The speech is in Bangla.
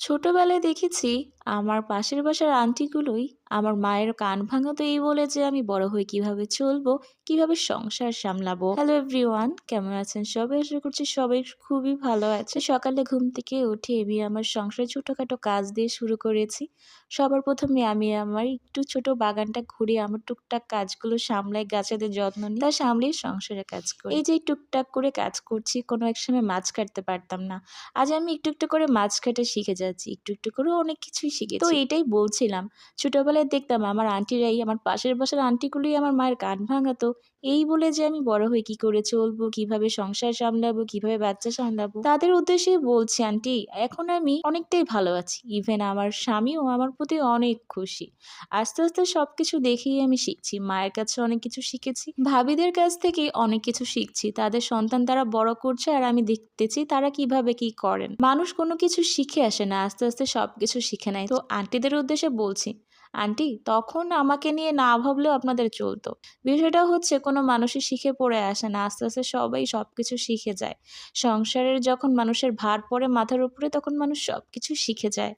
ছোটবেলায় দেখেছি আমার পাশের বাসার আন্টিগুলোই আমার মায়ের কান ভাঙাতো এই বলে যে আমি বড় হয়ে কীভাবে চলবো, কীভাবে সংসার সামলাবো। হ্যালো এভরিওয়ান কেমন আছেন সবাই? আশা করছি সবাই খুবই ভালো আছে সকালে ঘুম থেকে উঠে আমি আমার সংসারে ছোটোখাটো কাজ দিয়ে শুরু করেছি। সবার প্রথমে আমি আমার একটু ছোট বাগানটা ঘুরে আমার টুকটাক কাজগুলো সামলাই, গাছেদের যত্ন নিই তা সামলেই সংসারে কাজ করি। এই যে টুকটাক করে কাজ করছি, কোনো এক সময় মাছ কাটতে পারতাম না। আজ আমি একটু একটু করে মাছ কাটা শিখে যাচ্ছি। একটু একটু করে অনেক কিছুই শিখেছি তো এটাই বলছিলাম। ছোটবেলায় দেখতাম আমার আন্টিরাই আমার পাশের বাসার আন্টিগুলোই আমার মায়ের কান ভাঙাতো। এই বলে যে আমি বড় হয়ে কি করে চলবো কীভাবে সংসার সামলাবো কীভাবে বাচ্চা সামলাবো? তাদের উদ্দেশ্যেই বলছি আন্টি এখন আমি অনেকটাই ভালো আছি। ইভেন আমার স্বামীও আমার প্রতি অনেক খুশি। আস্তে আস্তে সব কিছু দেখেই আমি শিখছি। মায়ের কাছে অনেক কিছু শিখেছি। ভাবিদের কাছ থেকে অনেক কিছু শিখছি। তাদের সন্তান তারা বড় করছে আর আমি দেখতেছি তারা কীভাবে কি করেন। মানুষ কোনো কিছু শিখে আসে না। আস্তে আস্তে সব কিছু শিখে নেয়। তো আন্টিদের উদ্দেশ্যে বলছি। আন্টি তখন আমাকে নিয়ে না ভাবলেও আপনাদের চলতো। বিষয়টা হচ্ছে, কোনো মানুষই শিখে পড়ে আসে না। আস্তে আস্তে সবাই সব কিছু শিখে যায়। সংসারের যখন মানুষের ভার পড়ে মাথার উপরে, তখন মানুষ সব কিছু শিখে যায়।